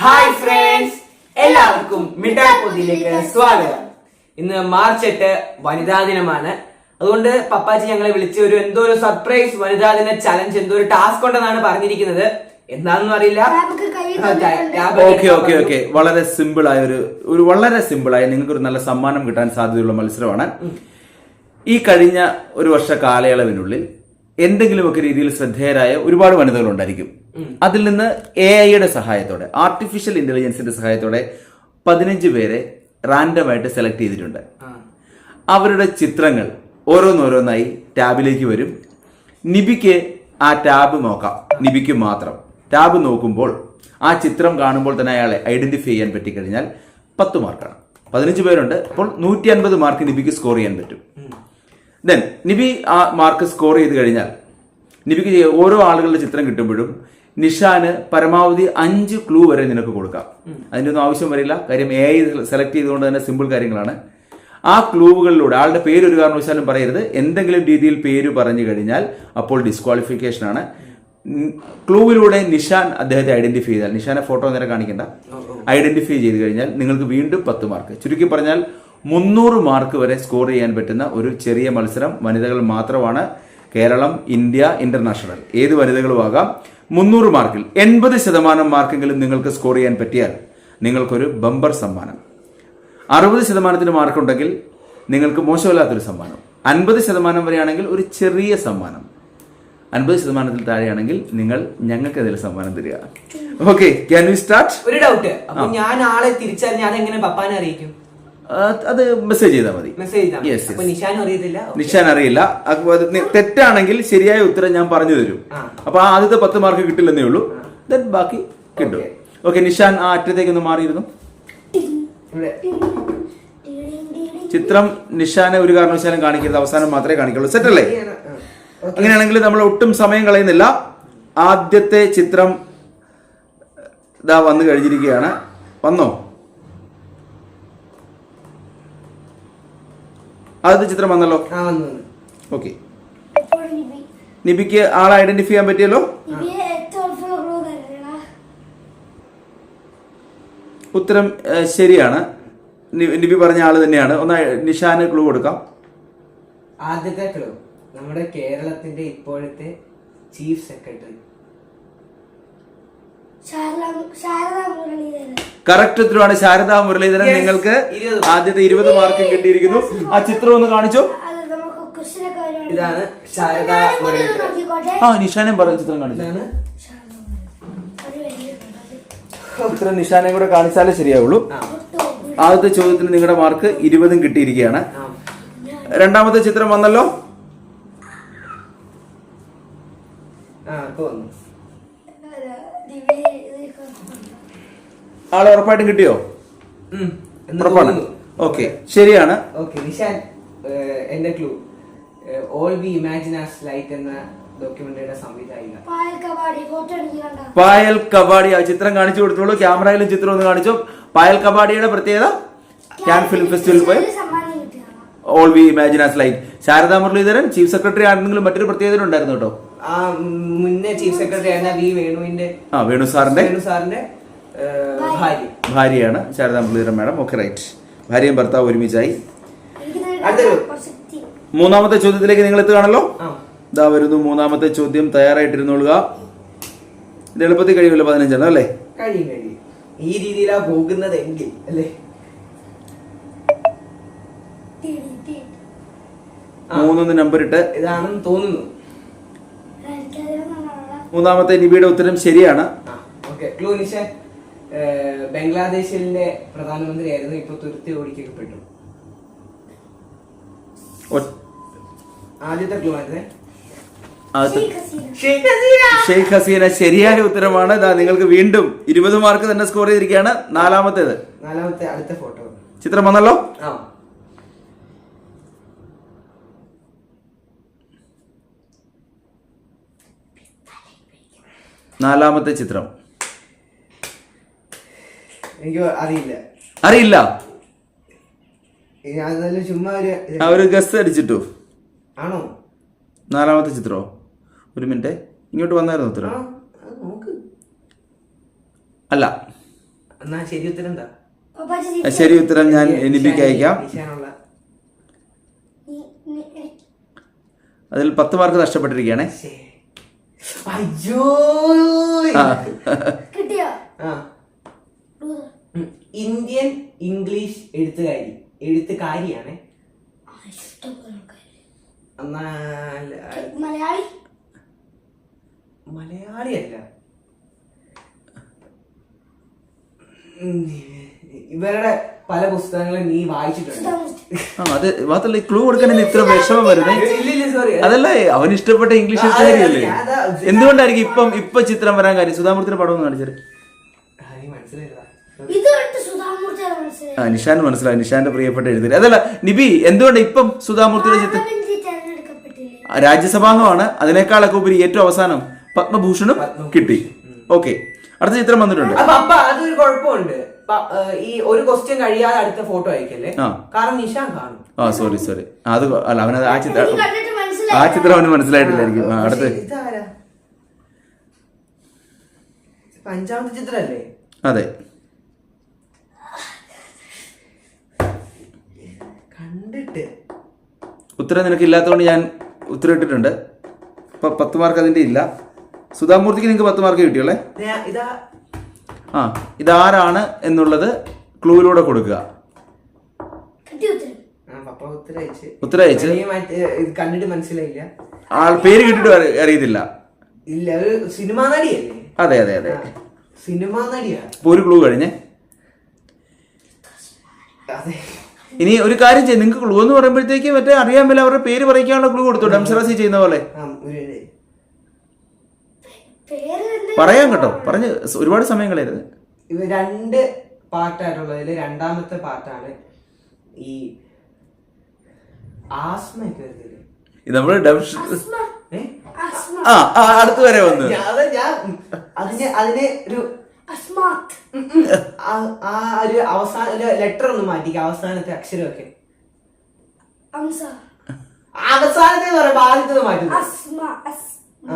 Hi friends എല്ലാവർക്കും മിഠായി പൊതിയിലേക്ക് സ്വാഗതം. ഇന്ന് മാർച്ച് എട്ട് വനിതാ ദിനമാണ്. അതുകൊണ്ട് പപ്പാജി ഞങ്ങളെ വിളിച്ച് ഒരു എന്തോ ഒരു സർപ്രൈസ് വനിതാ ദിന ചലഞ്ച് എന്തോ ഒരു ടാസ്ക് ഉണ്ടെന്നാണ് പറഞ്ഞിരിക്കുന്നത്. എന്താണെന്നും അറിയില്ല. ഓക്കെ ഓക്കെ ഓക്കെ വളരെ സിമ്പിൾ ആയ ഒരു ഒരു വളരെ സിമ്പിൾ ആയ നിങ്ങൾക്ക് ഒരു നല്ല സമ്മാനം കിട്ടാൻ സാധ്യതയുള്ള മത്സരമാണ്. ഈ കഴിഞ്ഞ ഒരു വർഷ കാലയളവിനുള്ളിൽ എന്തെങ്കിലുമൊക്കെ രീതിയിൽ ശ്രദ്ധേയരായ ഒരുപാട് വനിതകൾ ഉണ്ടായിരിക്കും അതിൽ നിന്ന് എ ഐയുടെ സഹായത്തോടെ ആർട്ടിഫിഷ്യൽ ഇന്റലിജൻസിന്റെ സഹായത്തോടെ പതിനഞ്ച് പേരെ റാൻഡമായിട്ട് സെലക്ട് ചെയ്തിട്ടുണ്ട്. അവരുടെ ചിത്രങ്ങൾ ഓരോന്നോരോന്നായി ടാബിലേക്ക് വരും. നിബിക്ക് ആ ടാബ് നോക്കാം. നിബിക്ക് മാത്രം. ടാബ് നോക്കുമ്പോൾ ആ ചിത്രം കാണുമ്പോൾ തന്നെ അയാളെ ഐഡന്റിഫൈ ചെയ്യാൻ പറ്റിക്കഴിഞ്ഞാൽ പത്ത് മാർക്കാണ് പതിനഞ്ച് പേരുണ്ട്. അപ്പോൾ നൂറ്റി അൻപത് മാർക്ക് നിബിക്ക് സ്കോർ ചെയ്യാൻ പറ്റും. ദെൻ നിബി ആ മാർക്ക് സ്കോർ ചെയ്ത് കഴിഞ്ഞാൽ നിബിക്ക് ഓരോ ആളുകളുടെ ചിത്രം കിട്ടുമ്പോഴും നിഷാന് പരമാവധി അഞ്ച് ക്ലൂ വരെ നിനക്ക് കൊടുക്കാം. അതിന്റെ ഒന്നും ആവശ്യം വരില്ല. കാര്യം എ ഐ സെലക്ട് ചെയ്തുകൊണ്ട് തന്നെ സിമ്പിൾ കാര്യങ്ങളാണ്. ആ ക്ലൂവുകളിലൂടെ ആളുടെ പേര് ഒരു കാരണവശാലും പറയരുത്. എന്തെങ്കിലും രീതിയിൽ പേര് പറഞ്ഞു കഴിഞ്ഞാൽ അപ്പോൾ ഡിസ്ക്വാളിഫിക്കേഷൻ ആണ്. ക്ലൂവിലൂടെ നിഷാൻ അദ്ദേഹത്തെ ഐഡന്റിഫൈ ചെയ്താൽ നിഷാനെ ഫോട്ടോ നേരെ കാണിക്കണ്ട. ഐഡന്റിഫൈ ചെയ്ത് കഴിഞ്ഞാൽ നിങ്ങൾക്ക് വീണ്ടും പത്ത് മാർക്ക് ചുരുക്കി പറഞ്ഞാൽ മുന്നൂറ് മാർക്ക് വരെ സ്കോർ ചെയ്യാൻ പറ്റുന്ന ഒരു ചെറിയ മത്സരം വനിതകൾ മാത്രമാണ് കേരളം ഇന്ത്യ ഇന്റർനാഷണൽ ഏത് വനിതകളും ആകാം മുന്നൂറ് മാർക്കിൽ എൺപത് ശതമാനം മാർക്കെങ്കിലും നിങ്ങൾക്ക് സ്കോർ ചെയ്യാൻ പറ്റിയാൽ നിങ്ങൾക്കൊരു ബമ്പർ സമ്മാനം. അറുപത് ശതമാനത്തിന് മാർക്കുണ്ടെങ്കിൽ നിങ്ങൾക്ക് മോശമില്ലാത്തൊരു സമ്മാനം. അൻപത് ശതമാനം വരെയാണെങ്കിൽ ഒരു ചെറിയ സമ്മാനം. അൻപത് ശതമാനത്തിൽ താഴെയാണെങ്കിൽ നിങ്ങൾ ഞങ്ങൾക്ക് അതിൽ സമ്മാനം തരിക. ഓക്കെ ക്യാൻ യു സ്റ്റാർട്ട് ഒരു ഡൗട്ട് ഞാൻ ആളെ തിരിച്ചാൽ ഞാൻ എങ്ങനെ പപ്പാനെ അറിയിക്കും? അത് മെസ്സേജ് ചെയ്താൽ മതി. നിഷാൻ അറിയില്ല. തെറ്റാണെങ്കിൽ ശരിയായ ഉത്തരം ഞാൻ പറഞ്ഞു തരും. അപ്പൊ ആദ്യത്തെ പത്ത് മാർക്ക് കിട്ടില്ലെന്നേ ഉള്ളൂ. ദെൻ ബാക്കി കിട്ടും. ഓക്കെ നിഷാൻ ആ അറ്റത്തേക്ക് ഒന്ന് മാറിയിരുന്നു. ചിത്രം നിഷാനെ ഒരു കാരണവശാലും കാണിക്കരുത്. അവസാനം മാത്രമേ കാണിക്കുള്ളൂ. സെറ്റ് അല്ലേ? ആ, ആ. അങ്ങനെയാണെങ്കിൽ നമ്മൾ ഒട്ടും സമയം കളയുന്നില്ല. ആദ്യത്തെ ചിത്രം ഇതാ വന്നു കഴിഞ്ഞിരിക്കുകയാണ്. വന്നോ? ആദ്യത്തെ ചിത്രം വന്നല്ലോ? ആ വന്നു വന്നു. ഓക്കെ. നിബിക്ക് ആളെ ഐഡന്റിഫൈ ചെയ്യാൻ പറ്റിയല്ലോ? ഉത്തരം ശരിയാണ്. നിബി പറഞ്ഞ ആൾ തന്നെയാണ്. ഒന്ന് നിഷാന് ക്ലൂ കൊടുക്കാം. ആദ്യത്തെ ക്ലൂ നമ്മുടെ കേരളത്തിന്റെ ഇപ്പോഴത്തെ ചീഫ് സെക്രട്ടറി കറക്റ്റ് ഉത്തരവാണ് ശാരദാ മുരളീധരൻ. നിങ്ങൾക്ക്. ആദ്യത്തെ ഇരുപത് മാർക്ക് കിട്ടിയിരിക്കുന്നു. ആ ചിത്രം ഒന്ന് കാണിച്ചു. ഇതാണ് ശാരദ മുരളീധരൻ. ആ നിഷാനെ പറഞ്ഞ ചിത്രം കാണിച്ചു. ചിത്രം നിഷാനെ കൂടെ കാണിച്ചാലേ ശരിയാവുള്ളൂ. ആദ്യത്തെ ചോദ്യത്തിന് നിങ്ങളുടെ മാർക്ക് ഇരുപതും കിട്ടിയിരിക്കുകയാണ്. രണ്ടാമത്തെ ചിത്രം വന്നല്ലോ. ആ വന്നു ദിവ്യ ഇത് ആളെ ഉറപ്പായിട്ടും കിട്ടിയോ? ഉറപ്പാണ്. ഓക്കെ. ശരിയാണ്. ഓക്കെ നിഷാൻ എന്റെ clue. All we imagine as light എന്ന ഡോക്യുമെന്ററിയുടെ സംവിധായിക. പായൽ കബാഡി ആ ചിത്രം കാണിച്ചു കൊടുത്തോളൂ. ക്യാമറയിലും ചിത്രം ഒന്ന് കാണിച്ചു. പായൽ കബാഡിയുടെ പ്രത്യേകത ക്യാൻ ഫിലിം ഫെസ്റ്റിവലിൽ പോയി. All we imagine as light. Sharada Muraleedharan chief secretary ആണെങ്കിലും മറ്റൊരു പ്രത്യേകത ഉണ്ടായിരുന്നു കേട്ടോ. ആ മുന്നേ ചീഫ് സെക്രട്ടറി ആയിരുന്ന വി വേണുവിന്റെ ആ വേണു സാറിന്റെ. വേണു സാറിന്റെ. ഭാര്യയാണ് Sharada Muraleedharan madam. Okay right ഭാര്യയും ഭർത്താവ് ഒരുമിച്ചായി. മൂന്നാമത്തെ ചോദ്യത്തിലേക്ക് നിങ്ങൾ എത്തുകയാണല്ലോ? ഇതാ വരുന്നു മൂന്നാമത്തെ ചോദ്യം. തയ്യാറായിട്ടിരുന്നോളുക. ഇത് എളുപ്പത്തിൽ കഴിയുമല്ലോ പതിനഞ്ചെണ്ണം അല്ലേ? കഴിയും കഴിയും. ഈ രീതിയിലാ അല്ലേ? തീടി ആ. മൂന്നൊന്ന് നമ്പർ ഇട്ട്. ഇതാണെന്ന് തോന്നുന്നു. മൂന്നാമത്തെ നിബിയുടെ ഉത്തരം ശരിയാണ്. ഓക്കെ ക്ലൂ ഏഹ്, ബംഗ്ലാദേശിലെ പ്രധാനമന്ത്രിയായിരുന്നു ഇപ്പൊ തുരുത്തി ഓടിക്കപ്പെട്ടു ആദ്യത്തെ ക്ലൂ ആയിരുന്നേ ഷെയ്ഖ് ഹസീന. ശരിയായ ഉത്തരമാണ്. ഇതാ നിങ്ങൾക്ക് വീണ്ടും ഇരുപത് മാർക്ക് തന്നെ സ്കോർ ചെയ്തിരിക്കുകയാണ്. നാലാമത്തേത്. നാലാമത്തെ അടുത്ത ഫോട്ടോ ചിത്രം വന്നല്ലോ? ആ. നാലാമത്തെ ചിത്രം. എനിക്ക് അറിയില്ല. അറിയില്ല? ചുമ്മാ ഒരു ഗസ് അടിച്ചിട്ടു. ആണോ? നാലാമത്തെ ചിത്രോ? ഒരു മിനിറ്റ്. ഇങ്ങോട്ട് വന്നായിരുന്നു ഉത്തരം? അല്ല. എന്നാ ശരി ഉത്തരം എന്താ? ശരി ഉത്തരം ഞാൻ എനിപ്പിക്ക് അയക്കാം. അതിൽ പത്ത് മാർക്ക് നഷ്ടപ്പെട്ടിരിക്കുകയാണേ. അയ്യോ. ആ. കിട്ടിയോ. ഇന്ത്യൻ ഇംഗ്ലീഷ് എഴുത്തുകാരി. എഴുത്തുകാരിയാണ്. മലയാളി. മലയാളി മലയാളിയല്ല ഉം. ഇവരുടെ പല പുസ്തകങ്ങളും നീ വായിച്ചിട്ടുണ്ട്. അത് മാത്രല്ല ക്ലൂ കൊടുക്കാൻ ഇത്ര വിഷമം അതല്ല അവൻ ഇഷ്ടപ്പെട്ട ഇംഗ്ലീഷ്. എന്തുകൊണ്ടായിരിക്കും ഇപ്പം ഇപ്പൊ ചിത്രം വരാൻ കാര്യം? സുധാമൂർത്തിന്റെ പടം ഒന്ന് കാണിച്ചത് നിഷാൻ മനസ്സിലായി. നിഷാന്റെ പ്രിയപ്പെട്ട എഴുതി അതല്ല നിബി എന്തുകൊണ്ട് ഇപ്പം സുധാമൂർത്തിയുടെ ചിത്രം രാജ്യസഭാംഗമാണ്. അതിനേക്കാളൊക്കെ ഉപരി ഏറ്റവും അവസാനം പത്മഭൂഷണും കിട്ടി. ഓക്കെ. അടുത്ത ചിത്രം വന്നിട്ടുണ്ട്. അതൊരു കുഴപ്പമുണ്ട്. ഈ ഒരു ക്വസ്റ്റ്യൻ കഴിയാതെ അടുത്ത ഫോട്ടോ അയക്കല്ലേ? ആ. കാരണം നിഷാൻ കാണും. ആ സോറി സോറി അത് അല്ല അവനത് ആ ചിത്രം ആ ചിത്രം അവന് മനസ്സിലായിട്ടില്ലായിരിക്കും. അടുത്ത ഇപ്പൊ ചിത്രല്ലേ? അതെ. കണ്ടിട്ട് ഉത്തരം നിനക്ക് ഇല്ലാത്തതുകൊണ്ട് ഞാൻ ഉത്തരം ഇട്ടിട്ടുണ്ട് ഇപ്പൊ പത്ത് മാർക്ക് അതിന്റെ ഇല്ല. സുധാമൂർത്തിക്ക് നിങ്ങൾക്ക് പത്ത് മാർക്ക് കിട്ടിയല്ലേ ആ ഇതാരാണ് എന്നുള്ളത് ക്ലൂവിലൂടെ കൊടുക്കുക. കിട്ടി ഉത്തരം. ആ, പപ്പ ഉത്തരം അയച്ച് കണ്ടിട്ട് മനസ്സിലായില്ല. ആൾ പേര് കിട്ടിട്ട് അറി- അറിയത്തില്ല. ഇല്ല ഒരു സിനിമാ നടിയല്ലേ? അതെ അതെ അതെ. സിനിമാ നടിയാ? ഒരു ക്ലൂ കഴിഞ്ഞേ. അതെ. ഇനി ഒരു കാര്യം ചെയ്യും നിങ്ങൾക്ക് ക്ലൂ എന്ന് പറയുമ്പോഴത്തേക്ക് മറ്റേ അറിയാൻ മേലെ അവരുടെ പേര് പറയിക്കാനുള്ള ക്ലൂ കൊടുത്തു ഡംസറാസി ചെയ്യുന്ന പോലെ. പറയാൻ കേട്ടോ പറഞ്ഞ് ഒരുപാട് സമയം കളയരുത് ഇത് രണ്ട് പാർട്ടായിട്ടുള്ളതിൽ രണ്ടാമത്തെ പാർട്ടാണ് ഈ ആസ്മയൊക്കെ ഇത് നമ്മൾ ഡംഷ ആ അടുത്ത് വരെ വന്നു അതിന് അതിന് ഒരു അസ്മാത് ആ- ഒരു അവസാന ഒരു ലെറ്റർ ഒന്ന് മാറ്റിക്ക അവസാനത്തെ അക്ഷരമൊക്കെ. അംസ അവസാനത്തെ പറയുമ്പോ ആദ്യത്തെ മാറ്റുന്നു. അസ്മ അസ്മ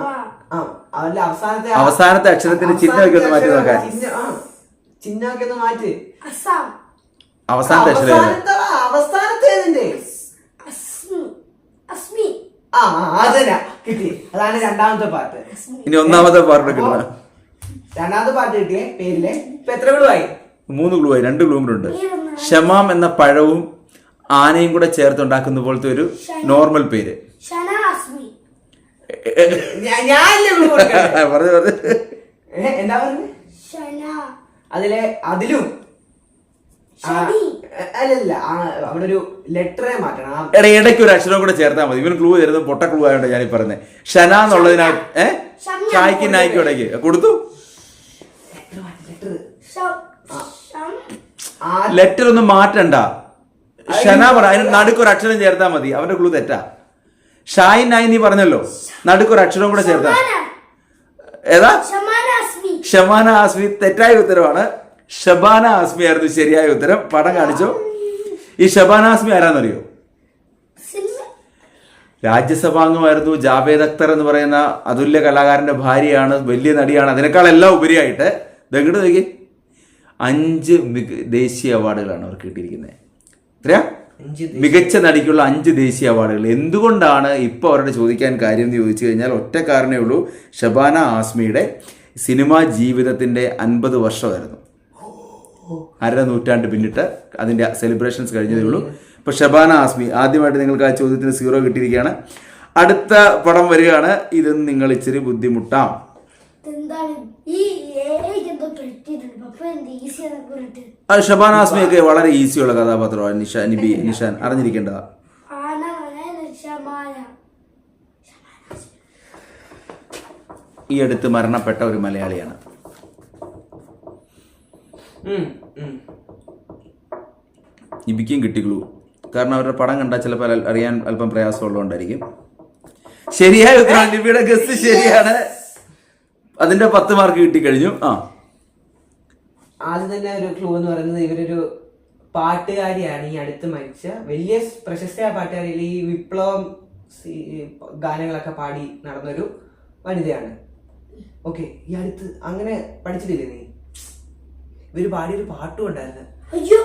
ആ അല്ല അവസാനത്തെ അവസാനത്തെ അക്ഷരത്തിന് ചിഹ്നമൊക്കെ ഒന്ന് മാറ്റി നോക്കാൻ. ചിഹ്നമൊക്കെ ഒന്ന് മാറ്റി. അസാം അവസാനത്തെ അക്ഷരം? അവസാനത്തെ അസ്മി അസ്മി ആ ആ, അതന്നെ കിട്ടി. അതാണ് രണ്ടാമത്തെ പാട്ട് ഇനി ഒന്നാമത്തെ പാട്ട് കിട്ടണം രണ്ടാമത്തെ പാട്ട് കിട്ടിയ പേരിലെ. ഇപ്പൊ എത്ര ഗ്ലുവായി മൂന്ന് ഗ്ലൂ ആയി രണ്ട് ഗ്ലൂ കൂടെ ഉണ്ട് ഷമാം എന്ന പഴവും ആനയും കൂടെ ചേർത്തുണ്ടാക്കുന്ന പോലത്തെ ഒരു നോർമൽ പേര്? പറഞ്ഞു പറഞ്ഞു. എന്താ പറഞ്ഞു? ഷന. അതിലെ അതിലും. അല്ല അല്ലല്ല അവിടെ ഒരു ലെറ്ററെ മാറ്റണം. എടാ ഇടയ്ക്ക് ഒരു അക്ഷരം കൂടെ ചേർത്താൽ മതി. ഇവന് ക്ലൂ തരുന്നത് പൊട്ട ക്ലൂ ആയതുകൊണ്ട് ഞാൻ പറഞ്ഞത് ഷന എന്നുള്ളതിനാ ഏഹ്. ചായ്ക്ക് നായ്ക്കും ഇടയ്ക്ക്. കൊടുത്തു. ലെറ്റർ ഒന്നും മാറ്റണ്ട. ഷന പറ അതിന് നടുക്കൊരു അക്ഷരം ചേർത്താൽ മതി. അവന്റെ ക്ലൂ തെറ്റാ. ഷായി നായി നീ പറഞ്ഞല്ലോ. നടുക്കൊരു അക്ഷരം കൂടെ ചേർത്താ. ഏതാ? ഷമാന ആസ്മി തെറ്റായ ഉത്തരവാണ് ഷബാന ആസ്മി ആയിരുന്നു ശരിയായ ഉത്തരം. പടം കാണിച്ചോ. ഈ ഷബാന ആസ്മി ആരാന്നറിയോ? രാജ്യസഭാംഗമായിരുന്നു ജാവേദ് അക്തർ എന്ന് പറയുന്ന അതുല്യ കലാകാരന്റെ ഭാര്യയാണ് വലിയ നടിയാണ്. അതിനേക്കാളെല്ലാം ഉപരിയായിട്ട്. ദങ്ങട് നോക്കി അഞ്ച് മിക- ദേശീയ അവാർഡുകളാണ് അവർക്ക് കിട്ടിയിരിക്കുന്നത്. എത്രയാ? അഞ്ച് മികച്ച നടിക്കുള്ള അഞ്ച് ദേശീയ അവാർഡുകൾ. എന്തുകൊണ്ടാണ് ഇപ്പോൾ അവരുടെ ചോദിക്കാൻ കാര്യം എന്ന് ചോദിച്ചു കഴിഞ്ഞാൽ ഒറ്റ കാരണമേ ഉള്ളൂ. ഷബാന ആസ്മിയുടെ സിനിമാ ജീവിതത്തിന്റെ അൻപത് വർഷമായിരുന്നു. അര നൂറ്റാണ്ട് പിന്നിട്ട് അതിന്റെ സെലിബ്രേഷൻസ് കഴിഞ്ഞതേ ഉള്ളൂ. ഇപ്പൊ ഷബാന ആസ്മി ആദ്യമായിട്ട് നിങ്ങൾക്ക് ആ ചോദ്യത്തിന് സീറോ കിട്ടിയിരിക്കുകയാണ്. അടുത്ത പടം വരികയാണ്. ഇത് നിങ്ങൾ ഇച്ചിരി ബുദ്ധിമുട്ടാം എന്താണ് ഈ ഏഐക്ക് എന്തോ ആ ഷബാന ആസ്മിയൊക്കെ വളരെ ഈസിയുള്ള കഥാപാത്രമാണ് നിഷ നിബി നിഷാൻ. അറിഞ്ഞിരിക്കേണ്ടതാ? ഈ അടുത്ത് മരണപ്പെട്ട ഒരു മലയാളിയാണ്. നിബിക്കും കിട്ടിക്കുള്ളൂ കാരണം അവരുടെ പടം കണ്ടാൽ ചിലപ്പോൾ അറിയാൻ അല്പം പ്രയാസമുള്ളതുകൊണ്ടായിരിക്കും. ശരിയായ ഉത്തരം നിബിയുടെ ഗസ്റ്റ് ശരിയാണ്. അതിന്റെ പത്ത് മാർക്ക് കിട്ടിക്കഴിഞ്ഞു. ആ. ആദ്യം തന്നെ ഒരു ക്ലൂ എന്ന് പറയുന്നത് ഇവരൊരു പാട്ടുകാരിയാണ്. ഈ അടുത്ത് മരിച്ച വലിയ പ്രശസ്തയായ പാട്ടുകാരിയിൽ ഈ വിപ്ലവം ഗാനങ്ങളൊക്കെ പാടി നടന്നൊരു വനിതയാണ്. ഓക്കെ ഈ അടുത്ത് അങ്ങനെ പഠിച്ചിട്ടില്ലേ നീ? ഇവർ പാടിയൊരു പാട്ടും ഉണ്ടായിരുന്നു. അയ്യോ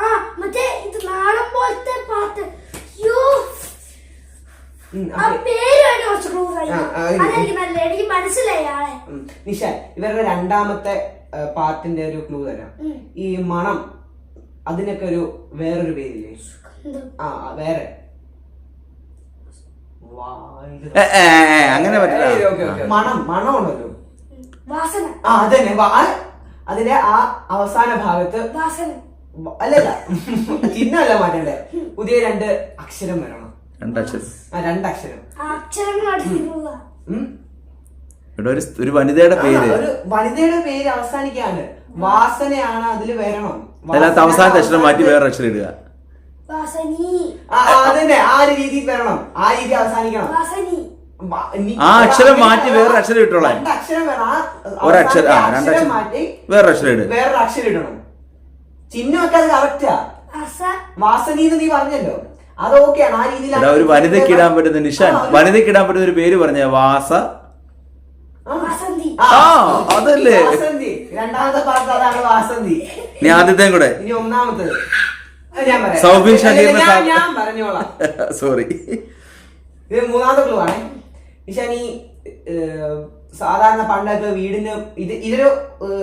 ആ. മറ്റേ ഇത് നാടൻ പോലത്തെ പാട്ട്. അയ്യോ. ഉം. ഇവരുടെ രണ്ടാമത്തെ പാർട്ടിന്റെ ഒരു ക്ലൂ തരാം. ഈ മണം അതിനൊക്കെ ഒരു വേറൊരു പേരില്ലേ? ആ വേറെ. അങ്ങനെ ഓക്കേ. മണം ഉണ്ടല്ലോ വാസന. ആ അതന്നെ. അതിന്റെ ആ അവസാന ഭാഗത്ത് വാസന. അല്ലല്ല. ചിഹ്നമല്ല മാറ്റണ്ടേ. പുതിയ രണ്ട് അക്ഷരം വരണം. രണ്ടക്ഷരം. ആ രണ്ടക്ഷരം. അക്ഷരം. ഇവിടെ ഒരു ഒരു വനിതയുടെ പേര്. ഒരു വനിതയുടെ പേര് അവസാനിക്കാണ്. വാസനയാണ് അതിൽ വരണം. അതിനകത്ത് വാസന അവസാനത്തെ അക്ഷരം മാറ്റി വേറെ അക്ഷരം ഇടുക. വാസനി. ആ, ആ, അതന്നെ. ആ ഒരു രീതിയിൽ വരണം. ആ രീതി അവസാനിക്കണം. വാസനി. വ- നീ- ആ അക്ഷരം മാറ്റി വേറെ വേറൊരു അക്ഷരം ഇട്ടോളാൻ. രണ്ട് അക്ഷരം വേണം. ആ ഒരക്ഷരം ആ അവസാനത്തെ രണ്ടക്ഷരം മാറ്റി വേറെ അക്ഷരം ഇടുക വേറൊരു അക്ഷരം ഇടണം. ചിഹ്നമൊക്കെ അത് കറക്റ്റാ വാസനി വാസനീന്ന് നീ പറഞ്ഞല്ലോ. അത് ഓക്കെയാണ് ആ രീതിയിൽ ഒരു വനിതയ്ക്ക് ഇടാൻ പറ്റുന്ന നിഷാൻ. വനിതയ്ക്ക് ഇടാൻ പറ്റുന്ന ഒരു പേര് പറഞ്ഞ വാസ അതല്ലേ? വാസന്തി. രണ്ടാമത്തെ പാർട്ട് അതാണ് വാസന്തി. നീ ആദ്യത്തെയും കൂടെ. ഇനി പറയാം. സൗബിൻ ഷഹീറിന്റെ ഞാൻ- പറഞ്ഞോളാം. സോറി ഇത് മൂന്നാമത്തെ ക്ലൂ ആണ്. ഈ സാധാരണ പണ്ടൊക്കെ വീടിന് ഇത് ഇതൊരു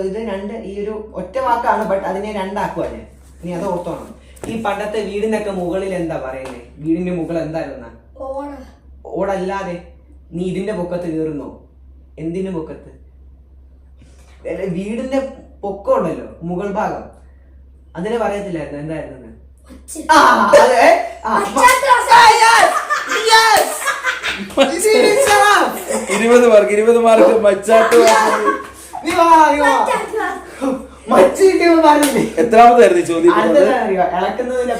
ഇത് രണ്ട് ഈ ഒരു ഒറ്റ വാക്കാണ് ബട്ട് അതിനെ രണ്ടാക്കുക ഞാൻ. നീ അത് ഓർത്തോണം. ഈ പണ്ടത്തെ വീടിനൊക്കെ മുകളിൽ എന്താ പറയുന്നത് വീടിന്റെ മുകളിൽ എന്തായിരുന്ന? ഓണ ഓടല്ലാതെ നീ ഇതിന്റെ പൊക്കത്ത് കയറുന്നോ? എന്തിനു പൊക്കത്ത്? അല്ല, വീടിന്റെ പൊക്കം ഉണ്ടല്ലോ മുകൾ ഭാഗം. അതിനെ പറയത്തില്ലായിരുന്നു? എന്തായിരുന്നു. ഇരുപത് മാർക്ക് ഇരുപത് മാർക്ക് മച്ചാട്ട് എത്രാമതായിരുന്നു ചോദ്യം ഇളക്കുന്നതിന്റെ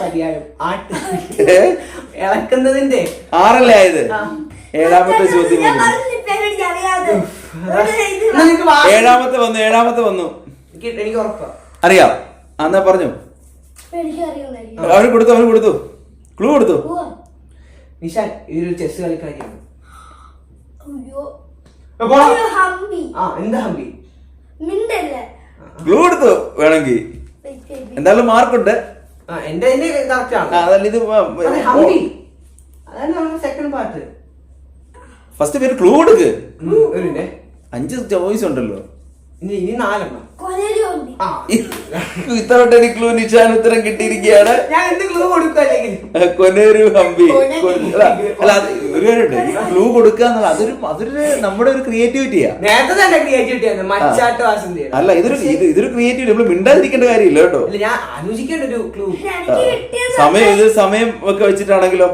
ഏ? ഇളക്കുന്നതിന്റെ. ആറല്ലേ ആയത്. ഏഴാമത്തെ ചോദ്യം ഏഴാമത്തെ വന്നു ഏഴാമത്തെ വന്നു. എനിക്ക് അറിയാം. അന്നാ എന്നാ പറഞ്ഞു. അവന് കൊടുത്തു അവന് കൊടുത്തു. ക്ലൂ കൊടുത്തു. നിഷാൻ ഇതൊരു ചെസ് കളിക്കാരിയാണ്. അയ്യോ. അപ്പൊ ഒരു ആ എന്താ ഹംപി? മിണ്ടല്ലേ? ക്ലൂ കൊടുത്തു വേണമെങ്കിൽ. എന്തായാലും മാർക്കുണ്ട് എന്റെ കറക്റ്റ് ആണ്. അതല്ല ഇത് സെക്കൻഡ് പാർട്ട് ഫസ്റ്റ് പേര് ക്ലൂ എടുക്ക് ഒരു minute. അഞ്ച് ചോയ്സ് ഉണ്ടല്ലോ. ഇനി ഇനി നാലെണ്ണം. ആ. എനിക്ക് ക്ലൂ നിശാൻ ഉത്തരം കിട്ടിയിരിക്കുകയാണ്. ഞാൻ എന്ത് ക്ലൂ കൊടുക്കും അല്ലെങ്കിൽ? കൊനേരു ഹംബി കൊ- അല്ല അല്ല, അത് ഒരു കാര്യമുണ്ട്. ക്ലൂ കൊടുക്കുക എന്നുള്ള അതൊരു അതൊരു നമ്മുടെ ഒരു ക്രിയേറ്റിവിറ്റിയാ നേരത്തെ തന്നെ ക്രിയേറ്റിവിറ്റി ആയിരുന്നു. മച്ചാട്ട് വാസന്തി അല്ല ഇതൊരു ഇത് ഇതൊരു ക്രിയേറ്റിവിറ്റി നമ്മൾ മിണ്ടാതിരിക്കേണ്ട കാര്യമില്ല കേട്ടോ. അല്ല ഞാൻ ആലോചിക്കേണ്ട ഒരു ക്ലൂ എനിക്ക് സമയം ഇത് സമയം ഒക്കെ വെച്ചിട്ടാണെങ്കിലോ?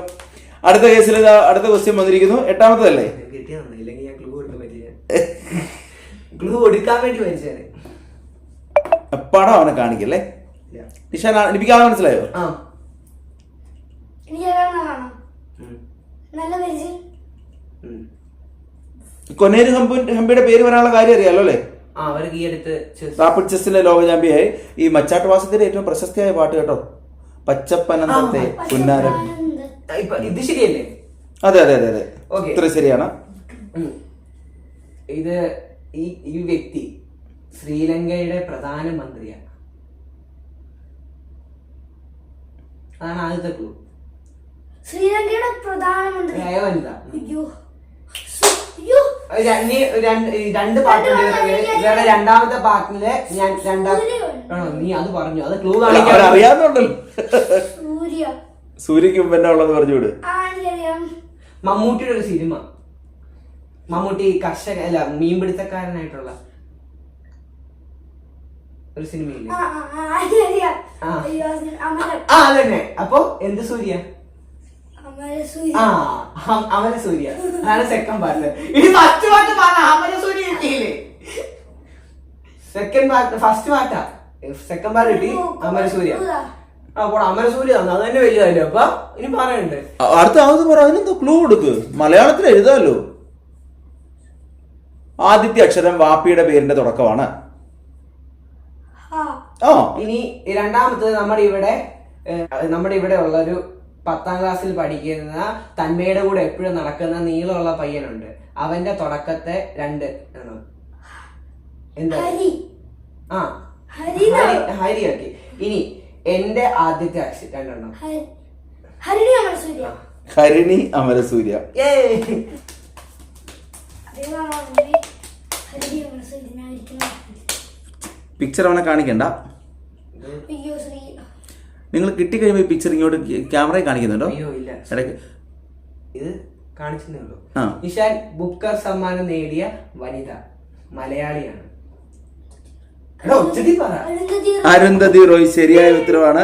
അടുത്ത കേസിൽ അടുത്ത ക്വസ്റ്റ്യൻ വന്നിരിക്കുന്നു. എട്ടാമത്തതല്ലേ? ക്ലൂ കൊടുക്കാൻ വേണ്ടി പടം അവനെ കാണിക്കല്ലേ? നിഷാൻ എനിക്ക് ആ മനസ്സിലായോ. കൊനേരു ഹംപി ഹംപിയുടെ പേര് വരാനുള്ള കാര്യം അറിയാലോ അല്ലേ? റാപ്പിഡ് ചെസ്സിന്റെ ലോക ചാമ്പ്യനായി ഈ മച്ചാട്ടുവാസത്തിന്റെ ഏറ്റവും പ്രശസ്തിയായ പാട്ട് കേട്ടോ. പച്ചപ്പനന്തത്തെ പുന്നാരം. ഇപ്പൊ ഇത് ശരിയല്ലേ? അതെ അതെ അതെ അതെ. ഓക്കെ ഇത്ര ശരിയാണ്. ഇത് ഈ ഈ വ്യക്തി ശ്രീലങ്കയുടെ പ്രധാനമന്ത്രിയാണ് അതാണ് ആദ്യത്തെ ക്ലൂ ശ്രീലങ്കയുടെ പ്രധാനമന്ത്രി രണ്ട് പാർട്ടുണ്ട് ഇവരുടെ രണ്ടാമത്തെ പാർട്ടിൽ ഞാൻ രണ്ടാമത്തെ നീ അത് പറഞ്ഞു. അത് ക്ലൂ കാണിക്കാൻ അവരറിയാന്നുണ്ടല്ലോ. സൂര്യ. സൂര്യക്ക് മുമ്പ് എന്നാ ഉള്ളത് പറഞ്ഞു വിട്. മമ്മൂട്ടിയുടെ ഒരു സിനിമ. മമ്മൂട്ടി കർഷക അല്ല മീൻപിടുത്തക്കാരനായിട്ടുള്ള ഒരു സിനിമയില്ലേ? ആ അതന്നെ. അപ്പൊ എന്ത് സൂര്യ? അമര സൂര്യ ആ ഹം- അമര സൂര്യ അതാണ് സെക്കൻഡ് പാർട്ട് ഇനി ഫസ്റ്റ് പാർട്ട് പറഞ്ഞ അമര സൂര്യ കിട്ടിയില്ലേ സെക്കൻഡ് പാർട്ട് ഫസ്റ്റ് പാർട്ടാ സെക്കൻഡ് പാർട്ട് കിട്ടി. അമര സൂര്യ അടുത്ത ആവത് പറ അതിനെന്തോ ക്ലൂ കൊടുക്ക്. മലയാളത്തിൽ എഴുതാമല്ലോ ആദ്യത്തെ അക്ഷരം വാപ്പിയുടെ പേരിന്റെ തുടക്കമാണ്. ഇനി രണ്ടാമത്തത് നമ്മുടെ ഇവിടെ നമ്മുടെ ഇവിടെ ഉള്ള ഒരു പത്താം ക്ലാസ്സിൽ പഠിക്കുന്ന തന്മയുടെ കൂടെ എപ്പോഴും നടക്കുന്ന നീളമുള്ള പയ്യനുണ്ട്. അവന്റെ തുടക്കത്തെ രണ്ട് ആണോ? എന്താ? ഹരി. ആ. ഹരി- ഹരി ഓക്കെ ഇനി എന്റെ ആദ്യത്തെ അക്ഷരം രണ്ടെണ്ണം ഹരിണി അമരസൂര്യ. ഹരിണി അമരസൂര്യ. പിക്ചർ അവനെ കാണിക്കണ്ട. അയ്യോ ശ്രീ. നിങ്ങൾ കിട്ടിക്കഴിയുമ്പോൾ ഈ പിക്ചർ ഇങ്ങോട്ട് ക്യാമറയിൽ കാണിക്കുന്നുണ്ടോ? അയ്യോ ഇല്ല. ഇടയ്ക്ക്. ഇത് കാണിച്ചു ഇഷാൻ ബുക്കർ സമ്മാനം നേടിയ വനിത മലയാളിയാണ്. അരുന്ധതി അരുന്ധതി റോയ് ശരിയായ ഉത്തരവാണ്.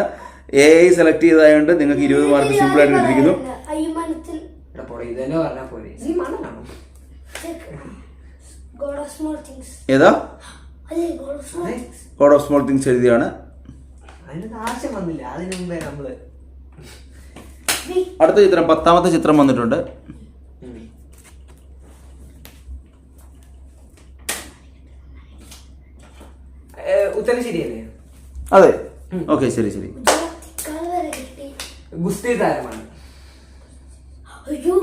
എ ഐ സെലക്ട് ചെയ്തതായതുകൊണ്ട് നിങ്ങൾക്ക് ഇരുപത് മാർക്ക് സിമ്പിൾ ആയിട്ട് കിട്ടിയിരിക്കുന്നു. ഏതാ? God of small things god small things എഴുതിയാണ്. അടുത്ത ചിത്രം പത്താമത്തെ ചിത്രം വന്നിട്ടുണ്ട്. ഉത്തരം ശരിയല്ലേ? അതെ. ഓക്കെ ശരി ശരി. ഗുസ്തി താരമാണ്.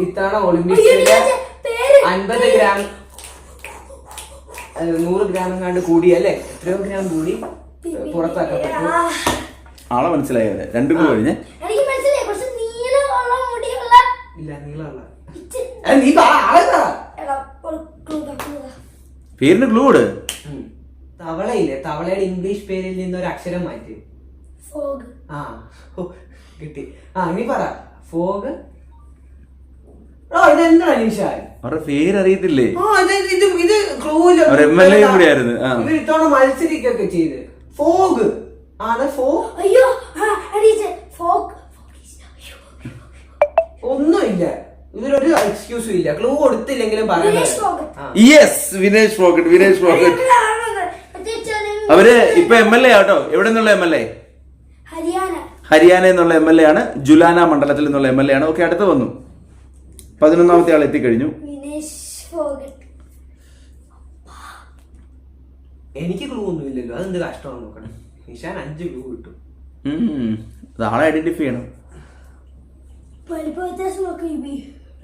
ഇത്തവണ ഒളിമ്പിക്സ് ഒളിമ്പിക്സിലെ പേര്. അൻപത് ഗ്രാം നൂറ് ഗ്രാം എങ്ങാണ്ട് കൂടി അല്ലേ? എത്രയോ ഗ്രാം കൂടി പുറത്താക്കപ്പെട്ടു. ആളെ മനസ്സിലായോ രണ്ടും കൂടി കഴിഞ്ഞ് ഇല്ല നീളമുള്ള. നീ ആളെ. പേരിന് ഗ്ലൂ ഇട്. തവളയില്ലേ? തവളയുടെ ഇംഗ്ലീഷ് പേരിൽ നിന്ന് ഒരു അക്ഷരം മാറ്റി. ഫോഗ്. ആ കിട്ടി. ആ ഇനി പറ. ഫോഗ്. ഓ ഇതെന്താണ് അവരുടെ ആ ഇത് ഇത് ഇത് ഒരു MLA കൂടിയായിരുന്നു, ആ. ഇവർ ഇത്തവണ മത്സരിക്കൊക്കെ ചെയ്ത്. ഫോഗ്. ആണ് ഫോ അയ്യോ ആ, എണീറ്റ്. Fog. Fog is- അയ്യോ. ഒന്നുമില്ല ഇതിലൊരു എക്സ്ക്യൂസും ഇല്ല. ക്ലൂ കൊടുത്തില്ലെങ്കിലും വിനേഷ് യെസ് വിനേഷ് വിനേഷ് അവർ ഇപ്പൊ എം എൽ എ ആട്ടോ. എവിടെ നിന്നുള്ള എം എൽ എ ഹരിയാന. എന്നുള്ള എം എൽ എ ആണ്. ജുലാന മണ്ഡലത്തിൽ നിന്നുള്ള എം എൽ എ ആണ്. ഓക്കെ അടുത്ത് വന്നു. പതിനൊന്നാമത്തെ ആൾ എത്തിക്കഴിഞ്ഞു. വിനേഷ് എനിക്ക് ക്ലൂ ഒന്നും ഇല്ലല്ലോ. അതെന്ത് കഷ്ടമാണ് നോക്കണം. നിഷാൻ അഞ്ച് ക്ലൂ കിട്ടും. ആളെ ഐഡന്റിഫൈ ചെയ്യണം.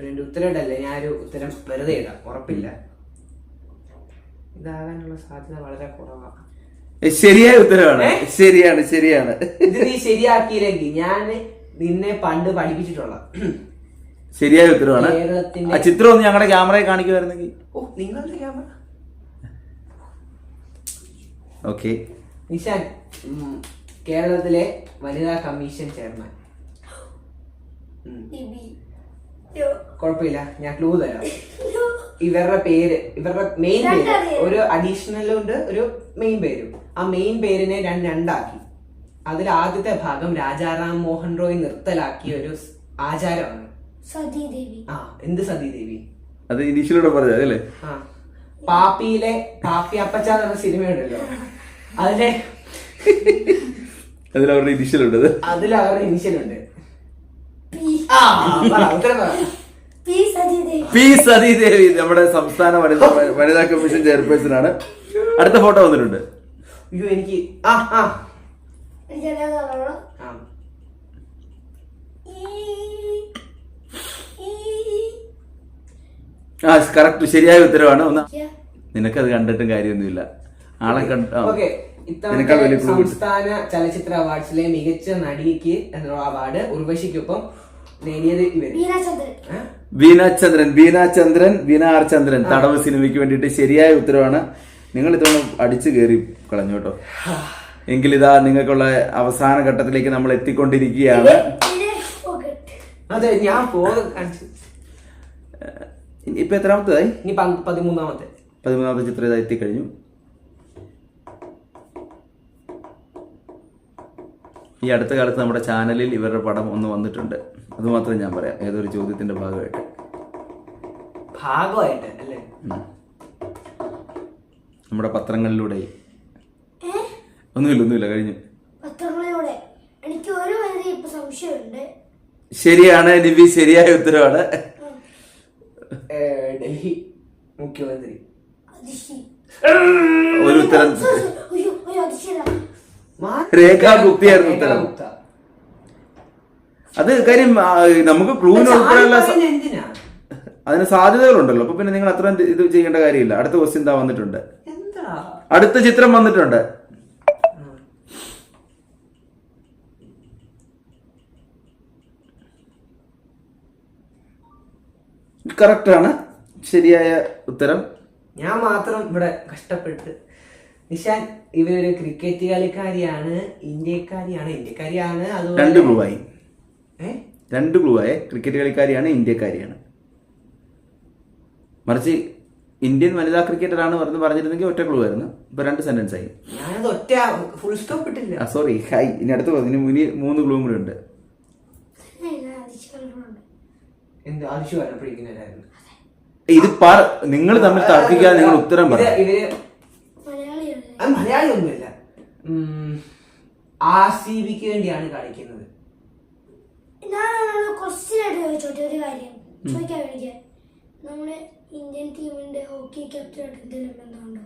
രണ്ട് ഉത്തരം ഇടല്ലേ ഞാനൊരു ഉത്തരം വെറുതെ ഇടാം. ഉറപ്പില്ല. ഇതാകാനുള്ള സാധ്യത വളരെ കുറവാണ് ശരിയായ ഉത്തരവാണ്. ശരിയാണ് ശരിയാണ്. ഇത് നീ ശരിയാക്കിയില്ലെങ്കിൽ ഞാൻ നിന്നെ പണ്ട് പഠിപ്പിച്ചിട്ടുള്ള ശരിയായ ഉത്തരവാണ്. ആ ചിത്രം ഒന്ന് ഞങ്ങളുടെ ക്യാമറയിൽ കാണിക്കുമായിരുന്നെങ്കിൽ. ഓ നിങ്ങളുടെ ക്യാമറ? ഓക്കെ. നിഷാൻ കേരളത്തിലെ വനിതാ കമ്മീഷൻ ചെയർമാൻ. കുഴപ്പമില്ല ഞാൻ ക്ലൂ തരാം. ഇവരുടെ പേര് ഇവരുടെ മെയിൻ പേര് ഒരു അഡീഷണലും ഉണ്ട് ഒരു മെയിൻ പേരും. ആ മെയിൻ പേരിനെ രണ്ട് രണ്ടാക്കി. അതിൽ ആദ്യത്തെ ഭാഗം രാജാറാം മോഹൻ റോയ് നിർത്തലാക്കിയ ഒരു ആചാരമാണ്. സതീദേവി. ആ എന്ത് സതീദേവി? അത് ഇനീഷ്യലൂടെ പറഞ്ഞത് അല്ലേ ആ. പാപ്പിയിലെ പാപ്പി അപ്പച്ച എന്ന സിനിമയുണ്ടല്ലോ അതിലെ അതിൽ അവരുടെ ഇനീഷ്യൽ ഉണ്ട് അതിൽ അവരുടെ ഇനിഷ്യൽ ഉണ്ട്. പി. ആ പറ, ഉത്തരം പറ. പി സതീദേവി. നമ്മുടെ സംസ്ഥാന വനിതാ വനിതാ കമ്മീഷൻ ചെയർപേഴ്സൺ ആണ് അടുത്ത ഫോട്ടോ വന്നിട്ടുണ്ട്. അയ്യോ എനിക്ക് ആ ആ. എനിക്കറിയാവുന്ന ആ. ആ കറക്റ്റ് ശരിയായ ഉത്തരവാണ്. ഒന്ന് നിനക്കത് കണ്ടിട്ടും കാര്യമൊന്നുമില്ല. ആളെ കണ്ട. സംസ്ഥാന ചലച്ചിത്ര അവാർഡ്സിലെ മികച്ച നടിക്ക് എന്നുള്ള അവാർഡ് ഉർവശിക്കൊപ്പം നേടിയത് വീനാചന്ദ്രൻ വീനാർചന്ദ്രൻ ചന്ദ്രൻ ചന്ദ്രൻ ആർ ചന്ദ്രൻ. തടവ് സിനിമയ്ക്ക് വേണ്ടിയിട്ട് ശരിയായ ഉത്തരവാണ്. നിങ്ങൾ ഇതൊന്ന് അടിച്ചു കയറി കളഞ്ഞു കേട്ടോ. ഇതാ നിങ്ങൾക്കുള്ള അവസാന ഘട്ടത്തിലേക്ക് നമ്മൾ എത്തിക്കൊണ്ടിരിക്കുകയാണ്. അതെ ഞാൻ ഇപ്പൊ എത്രാമത്തേതായി? പതിമൂന്നാമത്തെ. പതിമൂന്നാമത്തെ ചിത്രം ഇതാ എത്തിക്കഴിഞ്ഞു. ഈ അടുത്ത കാലത്ത് നമ്മുടെ ചാനലിൽ ഇവരുടെ പടം ഒന്ന് വന്നിട്ടുണ്ട്. അതുമാത്രം ഞാൻ പറയാം. ഏതൊരു ചോദ്യത്തിന്റെ ഭാഗമായിട്ട്. ഭാഗമായിട്ട് അല്ലേ? നമ്മുടെ പത്രങ്ങളിലൂടെ. ഒന്നുമില്ല ഒന്നുമില്ല കഴിഞ്ഞു. പത്രങ്ങളിലൂടെ. എനിക്ക് ഒരു സംശയമുണ്ട്. ശരിയാണ് നിബി ശരിയായ ഉത്തരവാണ്. ഏ, ഡൽഹി മുഖ്യമന്ത്രി. ഒരു ഉത്തരം രേഖാ ഗുപ്തയായിരുന്നു ഉത്തരം. അത് കാര്യം നമുക്ക് ക്ലൂവിന് ഉൾപ്പെടെയുള്ള അതിന് സാധ്യതകളുണ്ടല്ലോ. അപ്പൊ പിന്നെ നിങ്ങൾ അത്രയും ഇത് ചെയ്യേണ്ട കാര്യമില്ല. അടുത്ത ക്വസ്റ്റ്യൻ എന്താ വന്നിട്ടുണ്ട്. അടുത്ത ചിത്രം വന്നിട്ടുണ്ട്. കറക്റ്റാണ് ശരിയായ ഉത്തരം. ഞാൻ മാത്രം ഇവിടെ കഷ്ടപ്പെട്ട് നിഷാൻ ഇവരൊരു ക്രിക്കറ്റ് കളിക്കാരിയാണ് ഇന്ത്യക്കാരിയാണ്. ഇന്ത്യക്കാരിയാണ് രണ്ട് അതുപോലെ ക്ലൂ ആയി രണ്ട് ക്ലൂ ആയ ക്രിക്കറ്റ് കളിക്കാരിയാണ് ഇന്ത്യക്കാരിയാണ്. മറിച്ച് ഇന്ത്യൻ വനിതാ ക്രിക്കറ്ററാണ് പറഞ്ഞ് പറഞ്ഞിരുന്നെങ്കിൽ ഒറ്റ ക്ലൂ ആയിരുന്നു. ഇപ്പൊ രണ്ട് സെന്റൻസ് ആയി. ഞാനത് ഒറ്റ ഫുൾ സ്റ്റോപ്പ് ഇട്ടില്ല. Sorry hi. ഇനി അടുത്ത് ഇനി ഇനി മൂന്ന് ക്ലൂ കൂടി ഉണ്ട്. എന്ത്? ഇത് പറ നിങ്ങൾ തമ്മിൽ തർക്കിക്കാതെ നിങ്ങൾ ഉത്തരം പറ. ഇവർ അത് മലയാളി ഒന്നുമില്ല ആർ സി ബിക്ക് വേണ്ടിയാണ് കളിക്കുന്നത്. ഞാനാണ് ക്വസ്റ്റ്യൻ ആയിട്ട് ചോദിച്ചോട്ടെ ഒരു കാര്യം. ചോദിക്കാൻ വേണ്ടി നമ്മുടെ ഇന്ത്യൻ ടീമിന്റെ ഹോക്കി ക്യാപ്റ്റനായിട്ട് എന്തെങ്കിലും ബന്ധമുണ്ടോ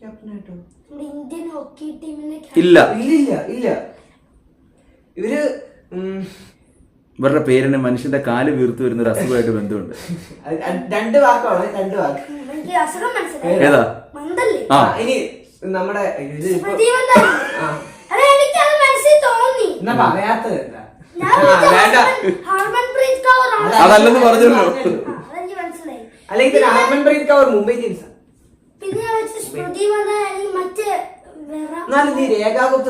ക്യാപ്റ്റനായിട്ടോ നമ്മുടെ ഇന്ത്യൻ ഹോക്കി ടീമിന്റെ ഇല്ല. ഇല്ല ഇല്ല. ഇവർ ഇവരുടെ പേരിന് മനുഷ്യന്റെ കാൽ വീർത്തു വരുന്ന ഒരു അസുഖമായിട്ട് ബന്ധമുണ്ട്. രണ്ട് വാക്കാണ് രണ്ട് വാക്ക്. ഏതാ. ആ, ഇനി നമ്മുടെ ഇത് ഇപ്പൊ ആ. എന്നാ പറയാത്തത് എന്താ? അതല്ലെന്ന് പറഞ്ഞല്ലോ. അല്ലെങ്കിൽ Harmanpreet Kaur Mumbai Indians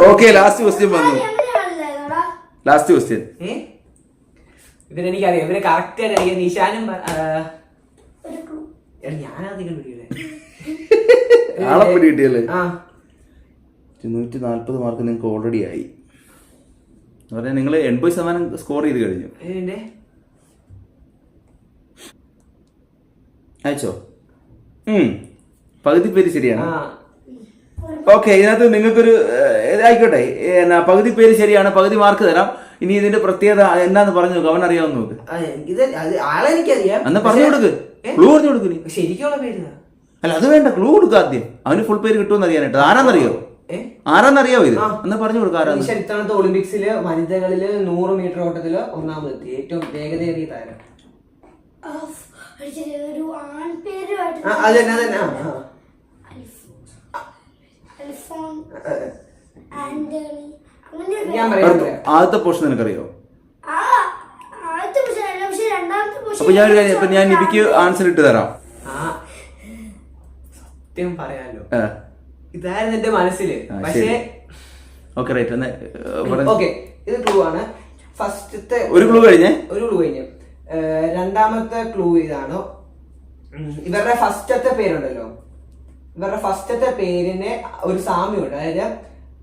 okay last question വന്നു. ലാസ്റ്റ് ക്വസ്റ്റ്യൻ ഏ? ഇവരെനിക്കറിയാം. ഇവർ കറക്റ്റ് ആയിട്ട് അറിയാം. നിഷാനും ഞാനാ നിങ്ങൾ ഒരു ക്ലൂ എടാ, ഞാനധികം പിടിയില്ലേ ആളെ പിടി കിട്ടിയല്ലേ? ആ. നാല്പത് മാർക്ക് നിങ്ങൾക്ക് ഓൾറെഡി ആയി. എന്ന് പറഞ്ഞാൽ നിങ്ങൾ എൺപത് ശതമാനം സ്കോർ ചെയ്ത് കഴിഞ്ഞു. അയച്ചോ? ഉം. പകുതി പേര് ശരിയാണ്. ഓക്കെ ഇതിനകത്ത് നിങ്ങൾക്കൊരു ആയിക്കോട്ടെ. എന്നാ, പകുതി പേര് ശരിയാണ് പകുതി മാർക്ക് തരാം. ഇനി ഇതിന്റെ പ്രത്യേകത എന്താന്ന് പറഞ്ഞു അവൻ അറിയാവുന്ന നോക്ക്. അന്ന് പറഞ്ഞു കൊടുക്ക്? ക്ലൂ പറഞ്ഞു കൊടുക്ക് ശരിക്കുള്ള പേര് അല്ല അത് വേണ്ട ക്ലൂ കൊടുക്കുക ആദ്യം. അവന് ഫുൾ പേര് കിട്ടുമെന്ന് അറിയാനായിട്ട്. ആരാന്നറിയോ? ആരാന്നറിയാവോ ഇത്? എന്ന് പറഞ്ഞു കൊടുക്കുക ആരാന്ന്. ഇത്തവണത്തെ ഒളിമ്പിക്സിൽ വനിതകളിൽ നൂറ് മീറ്റർ ഓട്ടത്തിൽ ഒന്നാമതെത്തി. ഏറ്റവും വേഗതയേറിയ താരം. ആദ്യത്തെ പോർഷൻ നിനക്കറിയോ? ആ ആദ്യത്തെ പൊസിഷൻ അല്ല പക്ഷെ രണ്ടാമത്തെ പൊസിഷൻ അപ്പൊ ഞാൻ ഒരു കാര്യം ഞാൻ നിബിക്ക് ആൻസർ ഇട്ട് തരാം. സത്യം പറയാലോ. ഇതായിരുന്നു എന്റെ മനസ്സിൽ. പക്ഷേ. Okay right. ഓക്കെ ഇത് ക്ലൂ ആണ്. ഫസ്റ്റത്തെ ഒരു ക്ലൂ കഴിഞ്ഞേ? ഒരു ക്ലൂ കഴിഞ്ഞു. രണ്ടാമത്തെ ക്ലൂ ഇതാണ്? ഇവരുടെ ഫസ്റ്റത്തെ പേരുണ്ടല്ലോ. ഇവരുടെ ഫസ്റ്റത്തെ പേരിന് ഒരു സാമ്യമുണ്ട് അതായത്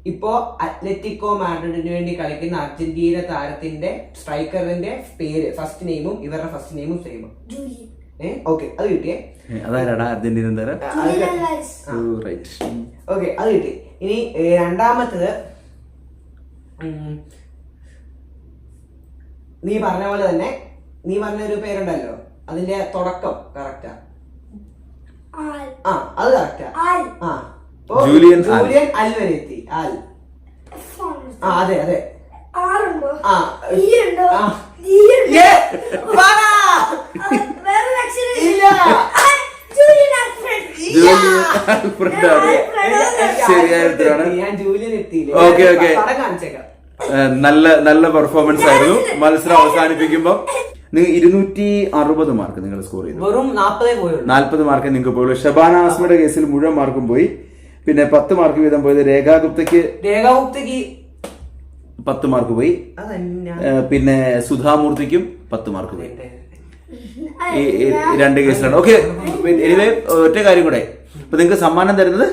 ഇപ്പോ അത്ലറ്റിക്കോ മാഡ്രിഡിന് വേണ്ടി കളിക്കുന്ന അർജന്റീന താരത്തിന്റെ സ്ട്രൈക്കറിന്റെ പേര് ഫസ്റ്റ് നെയിമും ഇവരുടെ ഫസ്റ്റ് നെയിമും സെയിമും ഓക്കെ അത് കിട്ടിയേ. അതാരാടാ? അർജന്റീന താരം? ഓക്കെ അത് കിട്ടി. ഇനി രണ്ടാമത്തത് നീ പറഞ്ഞ പോലെ തന്നെ നീ പറഞ്ഞ ഒരു പേരുണ്ടല്ലോ. അതിന്റെ തുടക്കം കറക്റ്റാ ആ? അത് കറക്റ്റാ ആ? ജൂലിയൻ. ജൂലിയൻ അൽവരെത്തി ആൽ. ആ അതെ അതെ. ആ ഓക്കേ, ഓക്കേ. നല്ല നല്ല പെർഫോമൻസ് ആയിരുന്നു. മത്സരം അവസാനിപ്പിക്കുമ്പോൾ നിങ്ങൾ ഇരുന്നൂറ്റി അറുപത് മാർക്ക് നിങ്ങൾ സ്കോർ ചെയ്തു. വെറും നാൽപ്പത് മാർക്ക് നിങ്ങൾക്ക് പോയുള്ളൂ. ഷബാന ആസ്മയുടെ കേസിൽ മുഴുവൻ മാർക്കും പോയി. പിന്നെ പത്ത് മാർക്ക് വീതം പോയത് രേഖാ ഗുപ്തയ്ക്ക് പത്ത് മാർക്ക് പോയി. പിന്നെ സുധാമൂർത്തിക്കും പത്ത് മാർക്ക് പോയി. രണ്ട് കേസിലാണ്. ഓക്കെ എനിവേ ഒറ്റ കാര്യം കൂടെ. അപ്പൊ നിങ്ങൾക്ക് സമ്മാനം തരുന്നത്?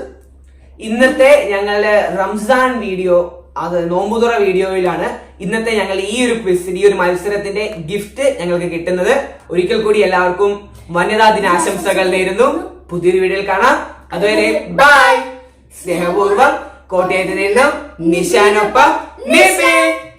ഇന്നത്തെ ഞങ്ങളുടെ റംസാൻ വീഡിയോ അത് നോമ്പുതുറ വീഡിയോയിലാണ് ഇന്നത്തെ ഞങ്ങൾ ഈ ഒരു ക്വിസ് ഈ ഒരു മത്സരത്തിന്റെ ഗിഫ്റ്റ് ഞങ്ങൾക്ക് കിട്ടുന്നത്. ഒരിക്കൽ കൂടി എല്ലാവർക്കും വനിതാ ദിനാശംസകൾ നേരുന്നു. പുതിയൊരു വീഡിയോയിൽ കാണാം. അതുവരെ ബൈ സ്നേഹപൂർവം കോട്ടയത്ത് നിന്നും നിശാനൊപ്പം 你先。